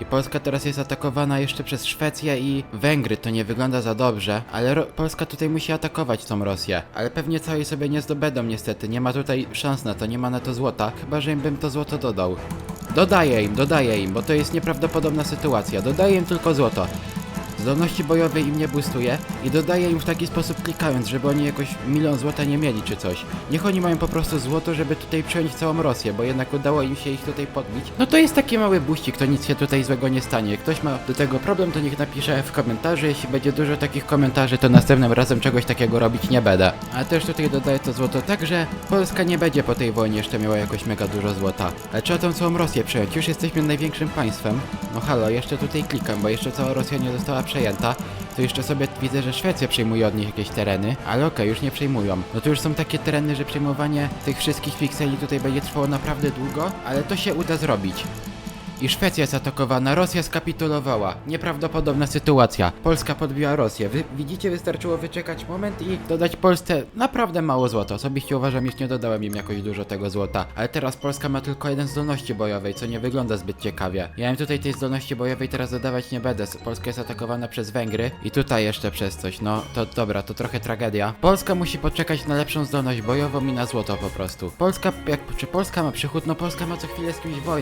I Polska teraz jest atakowana jeszcze przez Szwecję i Węgry. To nie wygląda za dobrze, ale Ro Polska tutaj musi atakować tą Rosję. Ale pewnie całej sobie nie zdobędą niestety. Nie ma tutaj szans na to, nie ma na to złota. Chyba, że im bym to złoto dodał. Dodaję im, dodaję im, bo to jest nieprawdopodobna sytuacja. Dodaję im tylko złoto. Zdolności bojowej im nie boostuje i dodaję im w taki sposób klikając, żeby oni jakoś milion złota nie mieli czy coś. Niech oni mają po prostu złoto, żeby tutaj przejąć całą Rosję, bo jednak udało im się ich tutaj podbić. No to jest taki mały buścik, to nic się tutaj złego nie stanie. Jak ktoś ma do tego problem, to niech napisze w komentarzu. Jeśli będzie dużo takich komentarzy, to następnym razem czegoś takiego robić nie będę. A też tutaj dodaję to złoto tak, że Polska nie będzie po tej wojnie jeszcze miała jakoś mega dużo złota. Ale trzeba tą całą Rosję przejąć. Już jesteśmy największym państwem. No halo, jeszcze tutaj klikam, bo jeszcze cała Rosja nie została przejęta. To jeszcze sobie widzę, że Szwecja przejmuje od nich jakieś tereny, ale okej, już nie przejmują. No to już są takie tereny, że przejmowanie tych wszystkich pikseli tutaj będzie trwało naprawdę długo, ale to się uda zrobić. I Szwecja jest atakowana, Rosja skapitulowała. Nieprawdopodobna sytuacja. Polska podbiła Rosję. Wy widzicie, wystarczyło wyczekać moment i dodać Polsce naprawdę mało złota. Osobiście uważam, iż nie dodałem im jakoś dużo tego złota. Ale teraz Polska ma tylko jeden zdolności bojowej, co nie wygląda zbyt ciekawie. Ja im tutaj tej zdolności bojowej teraz dodawać nie będę. Polska jest atakowana przez Węgry i tutaj jeszcze przez coś. No to dobra, to trochę tragedia. Polska musi poczekać na lepszą zdolność bojową i na złoto po prostu. Polska, jak, czy Polska ma przychód? No Polska ma co chwilę z kimś wojnę.